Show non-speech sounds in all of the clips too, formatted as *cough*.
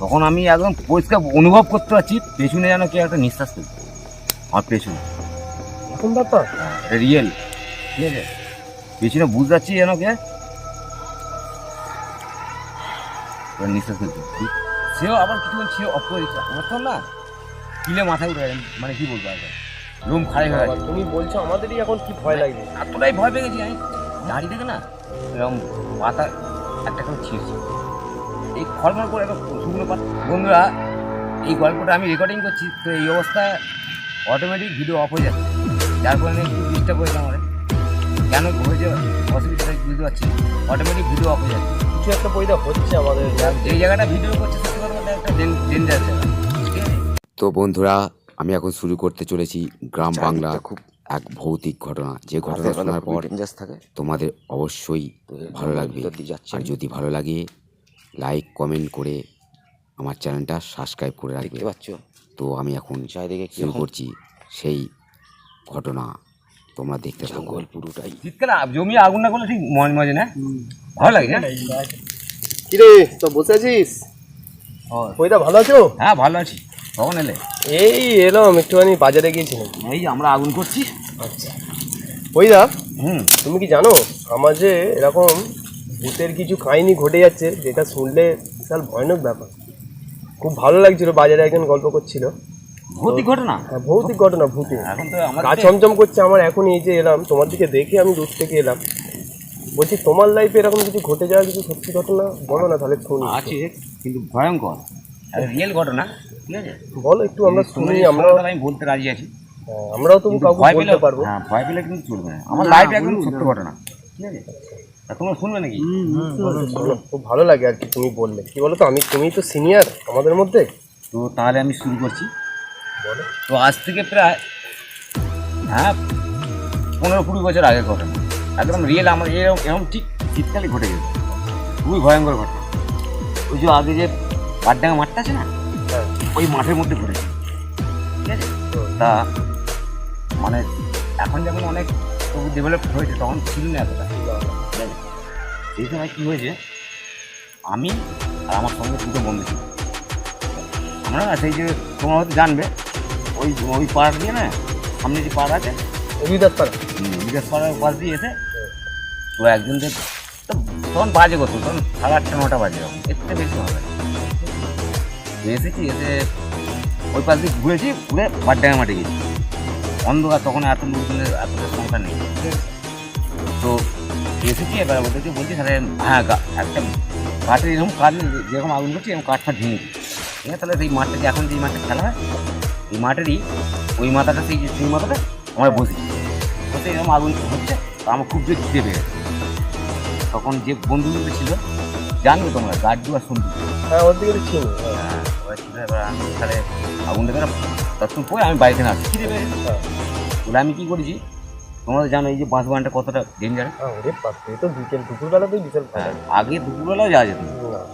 তখন আমি একদম পরিষ্কার অনুভব করতে পারছি পেছনে যেন কেউ একটা নিঃশ্বাস ফেলছে। আমার পেছনে। এখন ব্যাপার? রিয়েল ঠিক আছে পেছনে বুঝতে পারছি যেন কে? নিঃশ্বাস ফেলছে। সেও আবার কিছুক্ষণ সেও অফ করে দিচ্ছে আমার তো না কিলে মাথায় উঠে মানে কি বলব একবার রুম খালি হয়ে গেছে। তুমি বলছো আমাদেরই এখন কি ভয় লাগবে? এতটাই ভয় পেয়ে গেছি আমি। দাঁড়িয়ে থেকে না এরকম মাথা একটা করে ছিঁড়ছি। এই খড়মড় করে একটা শুকনো পাত বন্ধুরা এই গল্পটা আমি রেকর্ডিং করছি তো এই অবস্থায় অটোমেটিক ভিডিও অফ হয়ে যাচ্ছে। যার কারণে একটু ডিস্টার্ব হয়েছে আমার কেন হয়েছে অসুবিধাটা বুঝতে পারছি অটোমেটিক ভিডিও অফ হয়ে যাচ্ছে। কিছু একটা পয়দা হচ্ছে আমাদের। এই জায়গাটা ভিডিও করছে সত্যি কথা বলতে একটা ডেঞ্জার জায়গা। ঠিক আছে? তো বন্ধুরা আমি এখন শুরু করতে চলেছি গ্রাম বাংলা খুব এক ভৌতিক ঘটনা। যে ঘটনা শোনার পর থাকে। তোমাদের অবশ্যই ভালো লাগবে। আর যদি ভালো লাগে লাইক কমেন্ট করে আমার চ্যানেলটা সাবস্ক্রাইব করে রাখবে। দেখতে পাচ্ছ? তো আমি এখন চারিদিকে শুরু করছি সেই ঘটনা। তোমরা দেখতে থাকো। জঙ্গল পুরোটাই। শীতকালে জমি আগুন না করলে ঠিক মজা মজা না? ভালো লাগে না? কিরে তো বসে আছিস? পয়দা ভালো আছো? হ্যাঁ ভালো আছি। কখন এলে? এই এলাম একটুখানি বাজারে গিয়েছিলাম। এই আমরা আগুন করছি। আচ্ছা। পয়দা হুম। তুমি কি জানো? আমার যে এরকম ভূতের কিছু কাহিনি ঘটে যাচ্ছে যেটা শুনলে বিশাল ভয়ানক ব্যাপার। খুব ভালো লাগছিল বাজারে একজন গল্প করছিল। ভৌতিক ঘটনা? হ্যাঁ, ভৌতিক ঘটনা ভূতে এখন তো গা ছমছম করছে আমার এখন এই যে এলাম তোমার দিকে দেখে আমি দূর থেকে এলাম। বলছি তোমার লাইফে এরকম কিছু ঘটে যাওয়া কিছু সত্যি ঘটনা? বলো না তাহলে শুনি। আছে কিন্তু ভয়ঙ্কর। রিয়েল ঘটনা ঠিক আছে? বলো একটু আমরা শুনি আমরা আমি বলতে রাজি আছি। আমরাও তুমি কাউকে ভয় বলতে পারব। হ্যাঁ ভয় পেলে কিন্তু চলবে না। আমার লাইফ একদম সত্য ঘটনা ঠিক আছে? তোমরা শুনবে নাকি? শোনো, খুব ভালো লাগে আর কি তুমি বললে। কি বলো তো আমি তুমি তো সিনিয়র আমাদের মধ্যে? তো তাহলে আমি শুরু করছি। বলো। তো আজ থেকে প্রায় হ্যাঁ পনেরো কুড়ি বছর আগে ঘটনা একদম রিয়েল আমার এরকম এরকম ঠিক শীতকালে ঘটে গেছে। খুবই ভয়ঙ্কর ঘটনা। ওই যে আগে যে পাটডাঙ্গা মাঠটা আছে না? হ্যাঁ। ওই মাঠের মধ্যে ঘটেছে। ঠিক আছে? তা মানে এখন যেমন অনেক ডেভেলপ হয়েছে তখন ছিল না এতটা। সেই সময় কী হয়েছে? আমি আর আমার সঙ্গে দুটো বন্ধু। ছিল আমরা না সেই যে তোমরা হয়তো জানবে ওই ওই পাড় দিয়ে না সামনে যে পাড় আছে অভিদাস পাড়া। বিকাশ পাড়ার পাশ দিয়ে এসে তো একজনকে তো তখন বাজে কত? তখন সাড়ে আটটা নটা বাজে এর থেকে বেশি হবে। এসেছি এসে ওই পাশ দিয়ে ঘুরেছি ঘুরে বাড্ডাঙ্গা মাঠে গেছি। অন্ধকার তখন এত লোকজনের এতটা সংখ্যা নেই। ঠিক তো এসেছি এবার ওদেরকে বলছি তাহলে হ্যাঁ একটা কাঠের এরকম কাঠ যেরকম আগুন করছি এরকম কাঠ ফাট ঠিক আছে তাহলে সেই মাঠটা যে এখন যে মাঠে খেলা হয় এই মাঠেরই ওই মাথাটা সেই যে সেই মাথাটা আমরা বসি। বসে এরকম আগুন হচ্ছে তো আমার খুব জোর খিদে পেয়ে তখন যে বন্ধুগুলো ছিল জানবে তোমরা গাড্ডু আর সন্ধু হ্যাঁ ওর দিকে চিনি। হ্যাঁ, ওরা ছিল এবার আমি তাহলে আগুন দেখে ততক্ষণ পরে আমি বাড়িতে না খিদে পেয়ে গেছে। হ্যাঁ। আমি কী করেছি তোমরা তো জানো এই যে বাঁশ বানটা কতটা ডেঞ্জার হ্যাঁ তো বিকেল দুপুরবেলা তো বিশাল আগে দুপুরবেলাও যাওয়া যেত।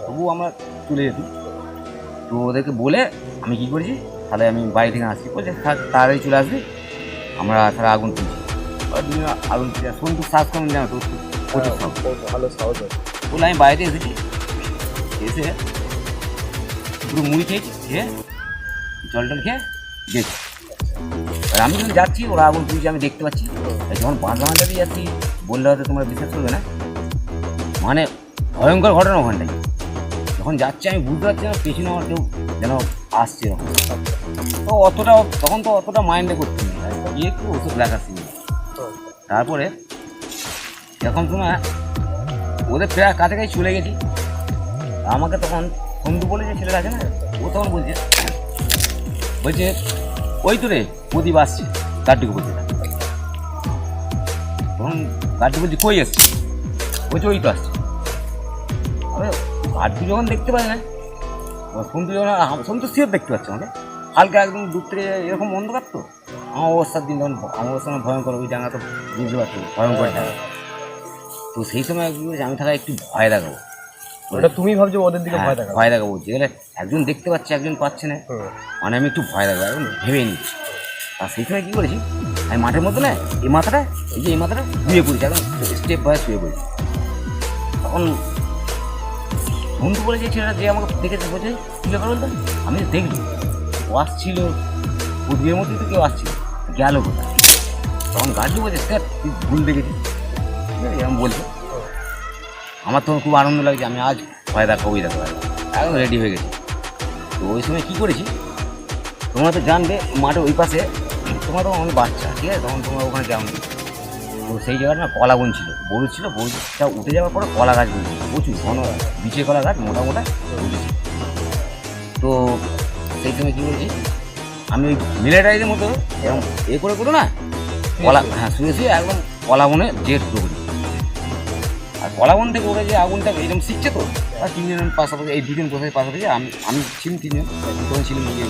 তবুও আমরা চলে যেতাম। তো ওদেরকে বলে আমি কি করেছি? তাহলে আমি বাড়ি থেকে আসছি। বলছে তাড়াতাড়ি চলে আসবি। আমরা তাহলে আগুন তুলছি আগুন তুলছে সন্টু শ্বাস কেমন জানো তো প্রচুর হ্যাঁ, ভালো আছে। বলে আমি বাড়িতে এসেছি। এসে পুরো মুড়ি খেয়েছি খেয়ে জল টল খেয়ে গেছি আমি যখন যাচ্ছি, ওরা আগুন তুলছে আমি দেখতে পাচ্ছি? যখন বাঁধ বাঁধা দিয়ে যাচ্ছি, বললে হয়তো তোমরা বিশ্বাস করবে না। মানে ভয়ঙ্কর ঘটনা ওখানটায়। যখন যাচ্ছে, আমি বুঝতে পারছি না, পেছনে আমার কেউ যেন আসছে তো অতটা, তখন তো অতটা মাইন্ডে করতে নেই। গিয়ে একটু ওষুধ দেখাচ্ছি। তারপরে এরকম সময় ওদের প্রায় কাছাকাছি চলে গেছি। আমাকে তখন বন্ধু বলে যে ছেলেটা আছে না? ও তখন বলছে বলছে ওই তো রে, প্রদীপ আসছে। গাড্ডুকে বলছে তখন গাড্ডু বলছে, কই আসছে বলছে, ওই তো আসছে। গাড্ডু যখন দেখতে পাই না সন্তু যখন সন্তু সিওর দেখতে পাচ্ছে আমাকে। হালকা একদম দূর থেকে এরকম অন্ধকার তো? আমার অবস্থার দিন তখন আমার অবস্থা ভয়ঙ্কর, ওই জায়গা তো বুঝতে পারছি, ভয়ঙ্কর জায়গা। তো সেই সময় আমি থাকা একটু ভয় দেখাবো। ওটা তুমি ভাবছ ওদের দিকে ভয় হ্যাঁ, দেখা ভয় দেখাবো যেগুলো একজন দেখতে পাচ্ছে একজন পাচ্ছে না। মানে আমি একটু ভয় দেখাবো ভেবে নিই আর সেই সময় কী করেছি? আমি মাঠের মতো না এই মাথাটা এই যে এই মাথাটা শুয়ে পড়েছি একদম স্টেপ বাই শুয়ে পড়েছি। তখন বন্ধু বলে যে ছেলেটা যে আমাকে দেখেছে বলছে কী ব্যাপার বলতো? আমি তো দেখলি ও আসছিল উদ্ভিদের মধ্যে তো কেউ আসছিল গেল কোথায়? তখন গাড়ি বলছে স্যার তুই ভুল দেখেছিস। এরকম বলছে। আমার তখন খুব আনন্দ লাগছে আমি আজ ভয় দেখো ওই দেখো একদম রেডি হয়ে গেছি। তো ওই সময় কী করেছি? তোমরা তো জানবে মাঠে ওই পাশে তোমরা তো অনেক বাচ্চা ঠিক আছে? তখন তোমরা ওখানে যাও তো সেই জায়গাটা না কলা বন ছিল। বড় ছিল বড়টা উঠে যাওয়ার পরে কলা গাছ বলছিল প্রচুর ঘন বিচে কলা গাছ মোটা মোটা উঠেছে তো সেই সময় কী করেছি? আমি ওই মিলিটারিদের মতো এরকম এ করে করে না কলা হ্যাঁ শুয়ে শুয়ে একদম কলা বনে জেট ঢুকে দিই। আর কলা বন থেকে ওরা যে আগুনটা এরকম শিখছে তো আর তিনজন পাশাপাশি এই দুজন কোথায় পাশাপাশি আমি আমি ছিলাম তিনজন তখন ছিলাম নিজে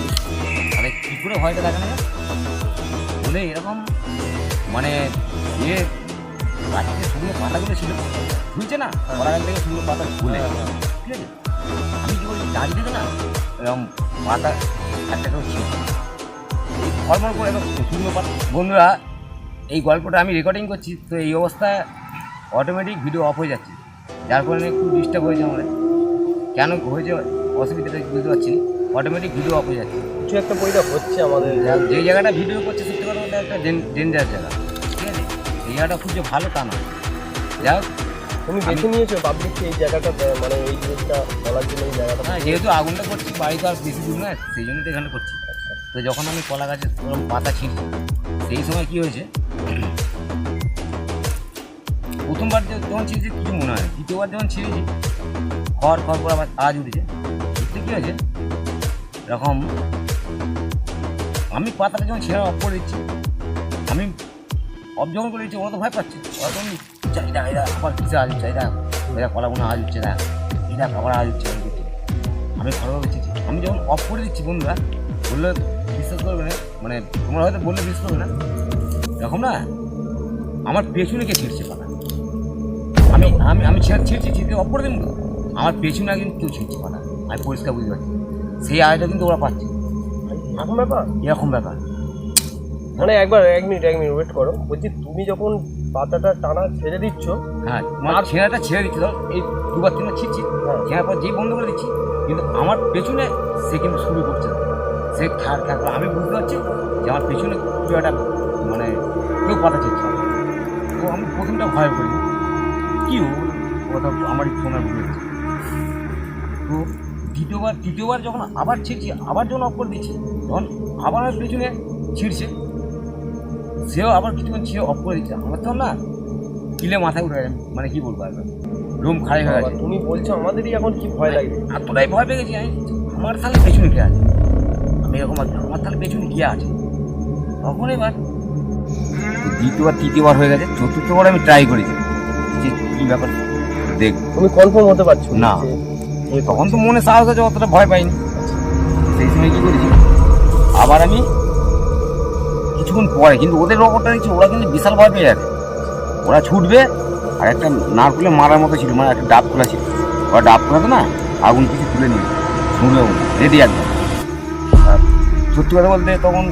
তাহলে কী করে ভয়টা থাকে না বলে এরকম মানে ইয়ে থেকে শুকনো পাতাগুলো ছিল ঝুলছে না কলা গাছ থেকে শুকনো পাতা ঝুলে। ঠিক আছে? আমি কি বলি দাঁড়িয়ে থেকে না এরকম পাতা একটা করে ছিল। ফলমল করে এরকম শুকনো পাতা। বন্ধুরা এই গল্পটা আমি রেকর্ডিং করছি তো এই অবস্থায় অটোমেটিক ভিডিও অফ হয়ে যাচ্ছে। যার কারণে একটু ডিস্টার্ব হয়েছে আমাদের। কেন হয়েছে অসুবিধাটা বুঝতে পারছি না। অটোমেটিক ভিডিও অফ হয়ে যাচ্ছে। কিছু একটা বইটা হচ্ছে আমাদের। যে জায়গাটা ভিডিও করছে সত্যি কথা বলতে একটা ডেঞ্জার জায়গা। ঠিক আছে? এই জায়গাটা খুব যে ভালো তা না। যাই হোক তুমি বেছে নিয়েছো পাবলিককে এই জায়গাটা মানে এই জিনিসটা বলার জন্য এই জায়গাটা? হ্যাঁ যেহেতু আগুনটা করছি বাড়ি তো আর বেশি দূর নয় সেই জন্য তো এখানে করছি। তো যখন আমি কলা গাছের পাতা ছিঁড়ছি সেই সময় কী হয়েছে? প্রথমবার যখন ছিঁড়েছি কিছু মনে হয়? দ্বিতীয়বার যখন ছিঁড়েছি, খড় খড় করে আমার আজ উঠেছে। উঠতে কী হয়েছে? এরকম আমি পাতাটা যখন ছেঁড়া অফ করে দিচ্ছি, আমি অফ যখন করে দিচ্ছি, ওরা তো ভয় পাচ্ছে। ওরা তখন চাহিদা এরা আবার কিসে আজ উঠছে এরা এরা কলা বোনা আজ উঠছে না এটা আবার আজ উঠছে। আমি খবর দিচ্ছি আমি যখন অফ করে দিচ্ছি, বন্ধুরা, বললে বিশ্বাস করবে না মানে তোমরা হয়তো বললে বিশ্বাস করবে না। এরকম না, আমার পেছনে কে ছিঁড়ছে পাতা? আমি আমি আমি ছেড়ে ছিঁড়ছি ছিঁড়তে অফ করে দিন তো আমার পেছনে কিন্তু কেউ ছিঁড়ছে পাতা আমি পরিষ্কার বুঝতে পারছি। সেই আয়টা কিন্তু ওরা পাচ্ছে। এখন ব্যাপার? এরকম ব্যাপার। মানে একবার এক মিনিট এক মিনিট ওয়েট করো। বলছি তুমি যখন পাতাটা টানা ছেড়ে দিচ্ছ হ্যাঁ আমার ছেঁড়াটা ছেড়ে দিচ্ছি। ধর এই দুবার তিনবার ছিঁড়ছি। হ্যাঁ। ছেঁড়ার পর যেই বন্ধ করে দিচ্ছি কিন্তু আমার পেছনে সে কিন্তু শুরু করছে সে ঠাক করে আমি বুঝতে পারছি যে আমার পেছনে কেউ একটা মানে কেউ পাতা ছিঁড়ছে তো আমি প্রথমটা ভয় করি। কি ও ওটা আমারই ফোনের ভুল তো দ্বিতীয়বার তৃতীয়বার যখন আবার ছিঁড়ছি আবার যখন অফ করে দিচ্ছি তখন আবার আমার পেছনে ছিঁড়ছে। সেও আবার কিছুক্ষণ ছিঁড়ে অফ করে দিচ্ছে। আমার তো না কিলে মাথায় উঠে মানে কি বলব একবার রুম খালি হয়ে গেছে। তুমি বলছো আমাদেরই এখন কি ভয় লাগে এতটাই ভয় পেয়ে গেছি আমি আমার তাহলে পেছনে কে আছে। আমি এরকম আমার তাহলে পেছনে কে আছে। তখন এবার দ্বিতীয়বার তৃতীয়বার হয়ে গেছে চতুর্থবার আমি ট্রাই করেছি। কী ব্যাপার? দেখ। তুমি কনফার্ম হতে পারছ না। তখন তো মনে সাহস আছে অতটা ভয় পাইনি। সেই সময় কি করেছি? আবার আমি কিছুক্ষণ পরে কিন্তু ওদের রকমটা দেখছি ওরা কিন্তু বিশাল ভয় পেয়ে যাবে। ওরা ছুটবে আর একটা নারকুলে মারার মতো ছিল মানে একটা ডাব খোলা ছিল। ওরা ডাব খোলাতে না আগুন কিছু তুলে নিয়ে ছুঁড়বে রেডি একদম আর সত্যি কথা বলতে তখন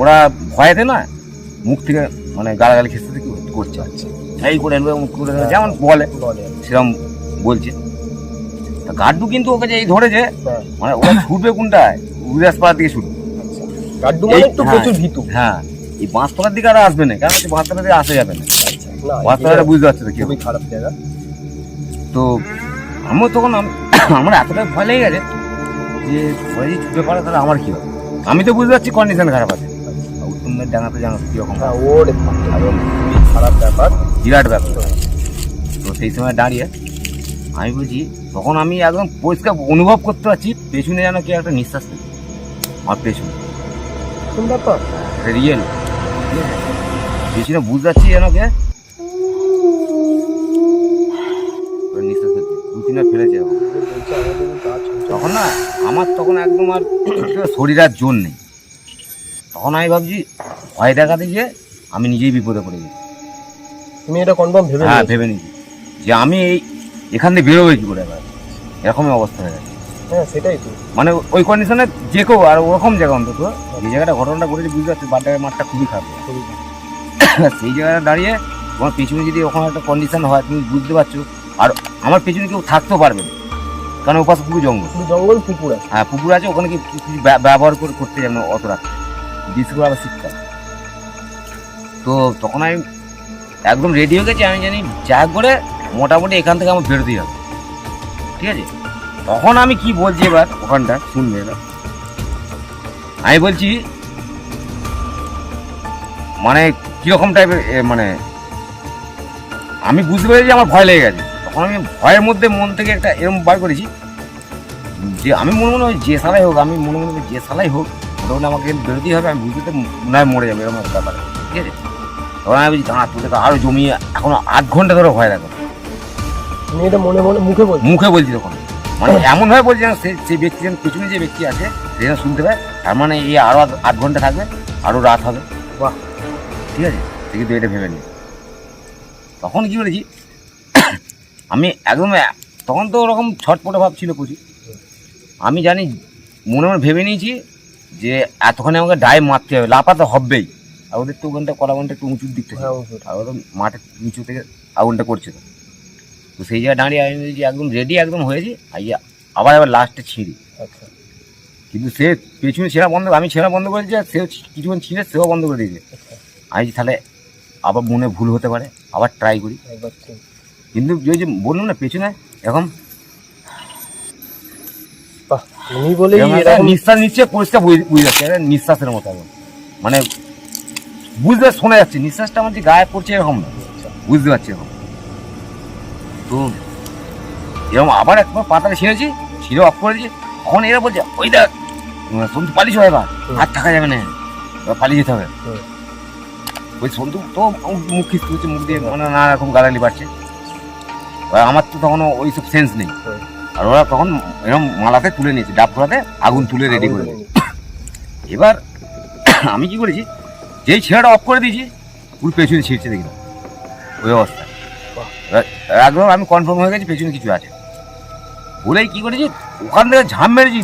ওরা ভয়েতে না মুখ থেকে মানে গালাগালি খেতে করছে আচ্ছা এই করে নেবে যেমন বলে সেরকম বলছে। তা গাড্ডু কিন্তু ওকে যে এই ধরেছে হ্যাঁ। মানে ওরা ছুটবে কোনটায়? উদাসপাড়ার দিকে ছুটবে। আচ্ছা গাড্ডু মানে একটু হ্যাঁ। প্রচুর ভীতু। হ্যাঁ এই বাঁশতলার দিকে আর আসবে না কারণ হচ্ছে বাঁশতলার দিকে আসা যাবে না। আচ্ছা বাঁশতলাটা বুঝতে পারছ তো খুবই খারাপ জায়গা। তো আমিও তখন *coughs* আমার এতটাই ভয় লেগে গেছে যে যদি ছুটে পারে তাহলে আমার কি হবে? আমি তো বুঝতে পারছি কন্ডিশন খারাপ আছে। আর উত্তমের ডাঙাতে জানো কীরকম ওর খারাপ ব্যাপার বিরাট ব্যাপার। তো সেই সময় দাঁড়িয়ে আমি বলছি তখন আমি একদম পরিষ্কার অনুভব করতে পারছি পেছনে যেন কেউ একটা নিঃশ্বাস নেই আমার পেছনে। ব্যাপার? রিয়েল পেছনে বুঝতে পারছি যেন কে? নিঃশ্বাস ফেলছে দু তখন না আমার তখন একদম আর *clears throat* শরীর আর জোর নেই। তখন আমি ভাবছি ভয় দেখাতে গিয়ে আমি নিজেই বিপদে পড়ে গেছি। তুমি এটা কনফার্ম ভেবে হ্যাঁ ভেবে নিয়েছি। যে আমি এই এখান থেকে বেরোবে কি করে এবার? এরকমই অবস্থা হয়ে গেছে। হ্যাঁ সেটাই তো। মানে ওই কন্ডিশনে যে কেউ আর ওরকম জায়গা অন্তত যে জায়গাটা ঘটনাটা ঘটেছে বুঝতে পারছি বাড্ডারের মাঠটা খুবই খারাপ। খুবই *coughs* সেই জায়গাটা দাঁড়িয়ে তোমার পেছনে যদি ওখানে একটা কন্ডিশন হয় তুমি বুঝতে পারছ। আর আমার পেছনে কেউ থাকতেও পারবে না। কারণ ওপাশে পুরো জঙ্গল। জঙ্গল পুকুর আছে। হ্যাঁ পুকুর আছে ওখানে কি কি- ব্যা- ব্যবহার করে করতে যাবে অত রাত বিশেষ করে আবার শীতকাল। তো তখন আমি একদম রেডি হয়ে গেছি, আমি জানি যা করে মোটামুটি এখান থেকে আমার বেরোতেই হবে। ঠিক আছে? তখন আমি কি বলছি এবার? ওখানটা, শুনবে এবার। আমি বলছি মানে কীরকম টাইপের মানে আমি বুঝতে পেরেছি আমার ভয় লেগে গেছে। তখন আমি ভয়ের মধ্যে মন থেকে একটা এরকম বার করেছি যে আমি মনে মনে যে সালাই হোক, আমি মনে মনে যে সালাই হোক, মোটামুটি আমাকে বেরোতেই হবে, আমি বুঝতে হয় মরে যাবে, এরকম ব্যাপার। ঠিক আছে? তখন আমি বলছি দাঁড়া তোদেরকে আরও জমিয়ে এখনও আধ ঘণ্টা ধরে ভয় দেখো তুমি এটা মনে মনে মুখে বলছো? মুখে বলছি তখন। মানে এমনভাবে বলছি যেন সে সেই ব্যক্তি যেন পেছনে যে ব্যক্তি আছে সে যেন শুনতে পায়। তার মানে এই আরও আধ- ঘণ্টা থাকবে আরও রাত হবে। বাহ। ঠিক আছে? সে কিন্তু এটা ভেবে নিই তখন কি করেছি আমি একদম তখন তো ওরকম ছটপটে ভাব ছিল প্রচুর। আমি জানি মনে মনে ভেবে নিয়েছি যে এতক্ষণে আমাকে ডাই মারতে হবে লাফাতে হবেই। আর ওদের তো ওখানটা কলাবনটা একটু উঁচুর দিকটা ছিল। হ্যাঁ আর ওরা মাঠের নিচু থেকে আগুনটা করছে তো সেই জায়গায় দাঁড়িয়ে আমি বলছি একদম রেডি একদম হয়েছি। আর আবার আবার লাস্টে ছিঁড়ি। আচ্ছা। কিন্তু সে পেছনে ছেঁড়া বন্ধ আমি ছেঁড়া বন্ধ করেছি আর সেও কিছুক্ষণ ছিঁড়ে সেও বন্ধ করে দিয়েছে। আচ্ছা। আমি তাহলে আবার মনে ভুল হতে পারে আবার ট্রাই করি। কিন্তু ওই যে বললাম না পেছনে একটা নিঃশ্বাস নিচ্ছে পরিষ্কার বুঝে যাচ্ছে। নিঃশ্বাসের মতো একদম মানে বুঝতে শোনা যাচ্ছে নিঃশ্বাসটা আমার যে গায়ে পড়ছে এরকম না। বুঝতে পারছি এরকম তো এরকম আবার একবার পাতাটা ছিঁড়েছি ছিঁড়ে অফ করেছি তখন এরা বলছে ওই দেখ সন্তু পালিশ হয় এবার। হাত থাকা যাবে না এবার পালিয়ে যেতে হবে। ওই সন্তু তো মুখ খিস্তি হচ্ছে মুখ দিয়ে মানে নানা রকম গালালি পাচ্ছে। এবার আমার তো তখন ওই সব সেন্স নেই আর ওরা তখন এরকম মালাতে তুলে নিয়েছে ডাব আগুন তুলে রেডি করে এবার আমি কি করেছি যেই ছেলেটা অফ করে দিয়েছি পুরো পেছনে ছিঁড়ছে দেখলাম। ওই অবস্থা। একদম আমি কনফার্ম হয়ে গেছি পেছনে কিছু আছে। বলেই কি করেছি? ওখান থেকে ঝাম মেরেছি।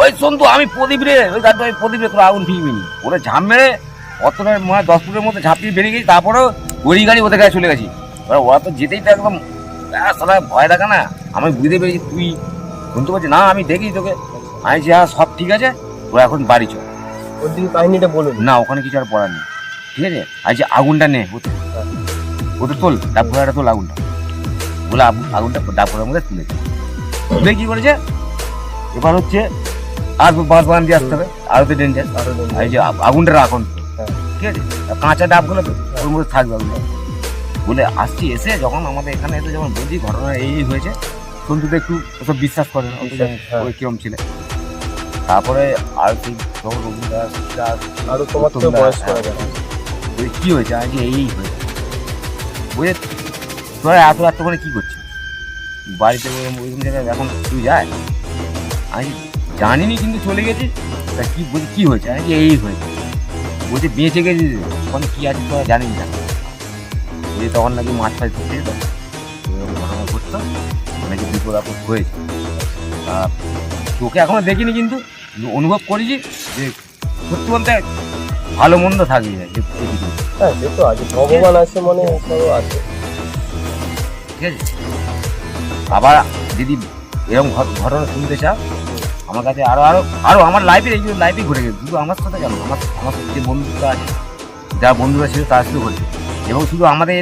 ওই সন্তু আমি প্রদীপ রে ওই গাড়িটা ওই প্রদীপ রে তোর আগুন ফিরবি নি ওরা ঝাম মেরে অতটা মানে দশ ফুটের মধ্যে ঝাঁপিয়ে বেরিয়ে গেছি তারপরেও গড়ি গাড়ি ওদের কাছে চলে গেছি। এবার ওরা তো যেতেই তো একদম সালা ভয় দেখা না। আমি বুঝতে পেরেছি তুই। শুনতে পাচ্ছি না আমি দেখি তোকে। আমি যে হ্যাঁ সব ঠিক আছে ওরা এখন বাড়ি চল। ওর দিকে কাহিনীটা বলুন। না ওখানে কিছু আর পড়ার নেই। ঠিক আছে? আর যে আগুনটা নে ওতে। তোল ডাবঘোড়াটা তোল আগুনটা। বলে আগুন- আগুনটা ডাবঘোড়ার মধ্যে তুলেছে তুলে কি করেছে? এবার হচ্ছে আর বাঁশ বাগান দিয়ে আসতে হবে। আরও তো ডেঞ্জার এই যে আগুনটা রাখুন হ্যাঁ। ঠিক আছে? কাঁচা ডাবগুলো তো ওর মধ্যে থাকবে আগুন বলে আসছি এসে যখন আমাদের এখানে এসে যখন বলছি ঘটনা এই হয়েছে। সন্তু তো একটু ওসব বিশ্বাস করে না, হ্যাঁ। ওই কিরম ছিল। তারপরে আর কি যখন রবীন্দ্র দাস আরও তোমার তোমরা- বয়স করা যাবে কি হয়েছে? আজ এই হয়েছে বুঝে তোরা এত রাত করে কি করছিস? বাড়িতে ওইরকম জায়গায় এখন তুই যায়? আমি জানিনি কিন্তু চলে গেছি তা কি বলছি কি হয়েছে? আমি এই হয়েছে? বলছে বেঁচে গেছি রে। তখন কি আছে তোরা জানিস না। বলছি তখন নাকি মাছ ফাছ ধরতে যেত। ঘটনা ঘটতো নাকি বিপদ আপদ হয়েছে। আর তোকে এখনও দেখিনি কিন্তু। অনুভব করেছি যে সত্যি বলতে ভালো মন্দ যে হ্যাঁ সে তো আছে। ভগবান আছে মনে সব আছে। ঠিক আছে? আবার যদি এরকম ঘট- ঘটনা শুনতে চাও? আমার কাছে আরও আরও আরও আমার লাইফে এইগুলো লাইফে ঘটে গেছে। শুধু আমার সাথে কেন? আমার আমার যে বন্ধুরা আছে যারা বন্ধুরা ছিল তার সাথে ঘটেছে এবং শুধু আমাদের